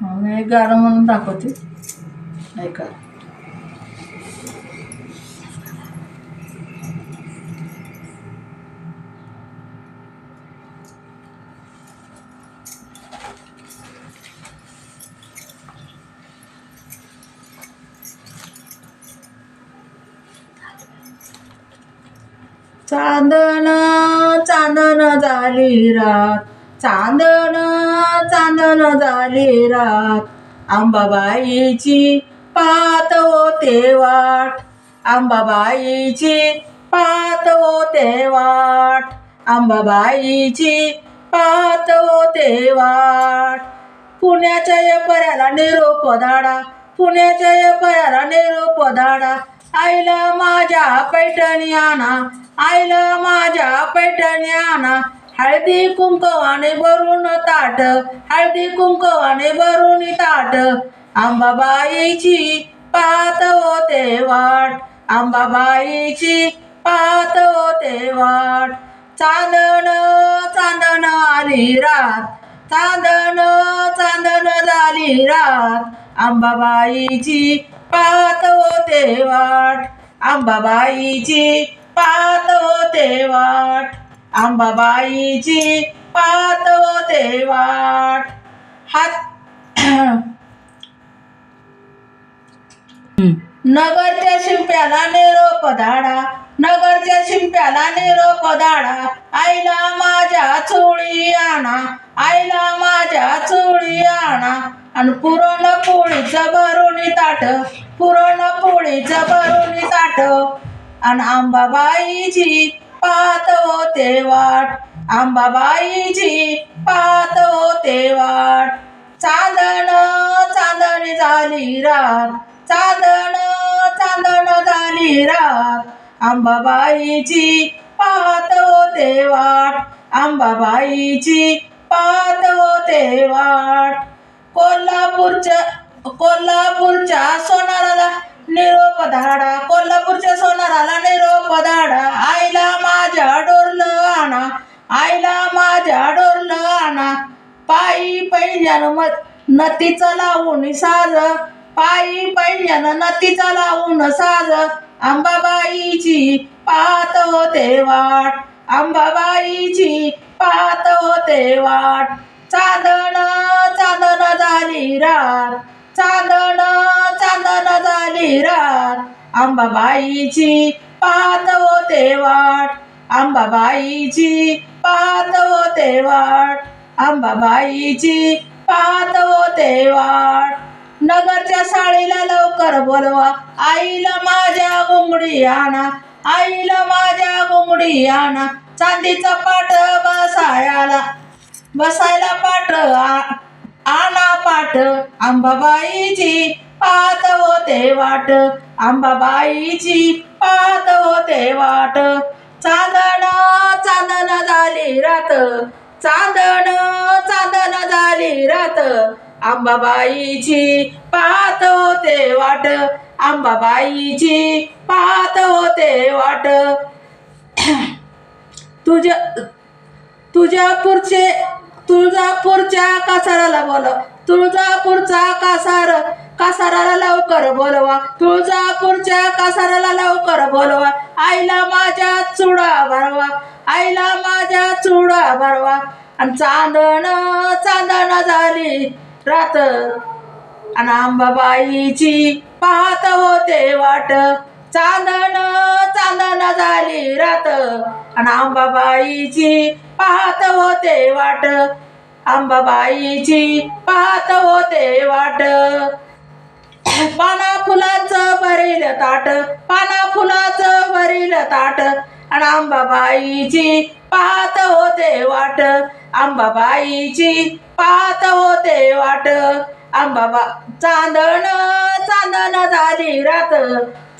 मी गाणं म्हणून दाखवते. ऐका चांदना चांदना झाली रात. चांदण चांदण झाली रात. आंबाबाईची पात होते वाट. आंबाबाईची पात होते वाट. आंबाबाईची पात होते वाट. पुण्याच्या यपऱ्याला निरोप धाडा. पुण्याच्या यपऱ्याला निरोप धाडा. आईला माझ्या पैठणी आणा. आईला माझ्या पैठणी आणा. हळदी कुंकवाने भरून ताट हळदी कुंकवाने भरून ताट. आंबाबाईची पाहत होते वाट आंबाबाईची पाहत होते वाट. चांदण चांदण आली रात चांदण चांदण झाली रात. आंबाबाईची पाहत होते वाट आंबाबाईची पाहत होते वाट. आंबाबाईची पातो होते वाट. हात. नगरच्या शिंप्याला निरोप धाडा नगरच्या शिंप्याला निरोप धाडा आईला माझ्या चोळी आणा. आईला माझ्या चोळी आणा. आणि पुरण पोळीचं भरुणी ताट. पुरण पोळीचं भरुणी ताट. आणि आंबाबाईची पात होते वाट. आंबाबाईची पात होते वाट. चांदण चांदण झाली रात. चांदण चांदण झाली रात. आंबाबाईची पात होते वाट. आंबाबाईची पात होते वाट. कोल्हापूरच्या कोल्हापूरच्या सोनाराला निरोप धाडा कोल्हापूरच्या सोनाराला निरोप धाडा आईला माझ्या डोरलं आणा आईला माझ्या डोरलं आणा. पायी पैंजन म नतीचं लावून साज. पायी पैंजन नतीचं लावून साज. अंबाबाईची पाहत होते वाट अंबाबाईची पाहत होते वाट. चांदण चांदण झाली रात. चांदण चांदण झाली रात. आंबाबाईची पाहत होते वाट. अंबाबाईची पाहत होते वाट. अंबाबाईची पाहत होते वाट. नगरच्या साडीला लवकर बोलवा. आईला माझ्या घुंगडी आणा. आईला माझ्या घुंगडी आणा. चांदीचा पाठ बसायला. बसायला पाठ आला पाठ आंबाबाईची अंबाबाईची पात होते वाट. आंबाबाईची पात होते वाट. चांदण चांदण झाली रात. चांदण चांदण झाली रात. आंबाबाईची पात होते वाट. आंबाबाईची पात होते वाट. तुझ्या तुळजापूरचे तुळजापूरच्या कासाराला बोलव तुळजापूरचा कासार कासाराला लवकर बोलवा. तुळजापूरच्या कासाराला लवकर बोलवा. आईला माझ्या चुडा भरवा. आईला माझ्या चुडा भरवा. आणि चांदण चांदण झाली रात. आणि अंबाबाईची पाहत होते वाट. चांदण चांदण झाली रात. आणि अंबाबाईची पाहत होते वाट. अंबाबाईची पाहत होते वाट. पाना फुलाचं भरील ताट पाना फुलाचं भरील ताट. आणि अंबाबाईची पाहत होते वाट. अंबाबाईची पाहत होते वाट. अंबाबा चांदण चांदन झाली रात.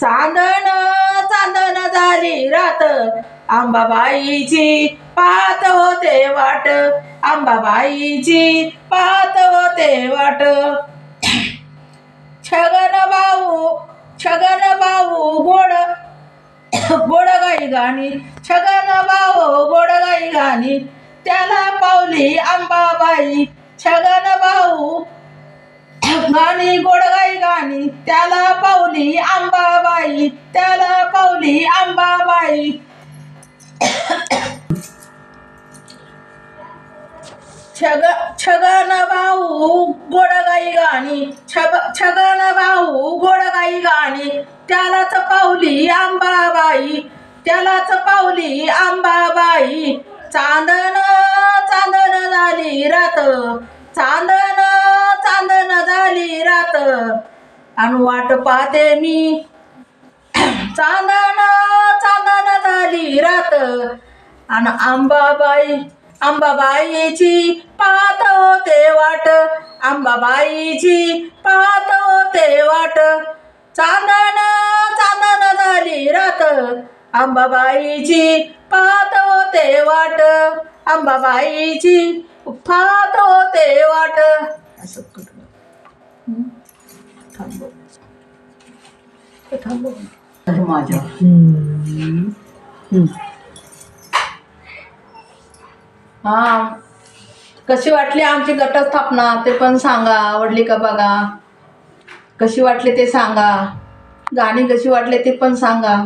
चांदण चांदन झाली रात. आंबाबाईची पाहत होते वाट. आंबाबाईची पाहत होते वाट. छगन भाऊ छगन भाऊ गोड गोड गाई गाणी. छगन भाऊ गोड गाई गाणी. त्याला पावली आंबाबाई. छगन गाणी गोडगाई गाणी त्याला पावली आंबाबाई त्याला पावली आंबाबाई. छग छगन भाऊ गोडगाई गाणी छग छगन भाऊ गोडगाई गाणी त्यालाच पावली आंबाबाई त्यालाच पावली आंबाबाई. चांदन चांदन झाली रात चांदन चांदन झाली रात. आणि वाट पाहते मी. चांदन चांदन झाली रात. आणि आंबाबाई आंबाबाईची पाहत होते वाट. आंबाबाईची पाहत होते वाट. चांदन चांदन झाली रात. आंबाबाईची पाहत होते वाट. आंबाबाईची पाहत होते वाट. असं करू. हं? थांबव. थांबव. माझ्या. हा. कशी वाटली आमची गटस्थापना ते पण सांगा. आवडली का बघा? कशी वाटली ते सांगा. गाणी कशी वाटले ते पण सांगा.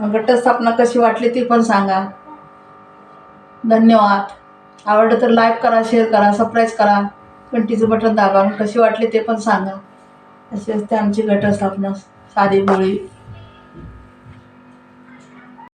गटस्थापना कशी वाटली ती पण सांगा. धन्यवाद. आवडलं तर लाईक करा शेअर करा सबस्क्राईब करा. घंटीचं बटन दाबा कशी वाटली ते पण सांगा. अशी असते आमची गटस्थापना साधी बोळी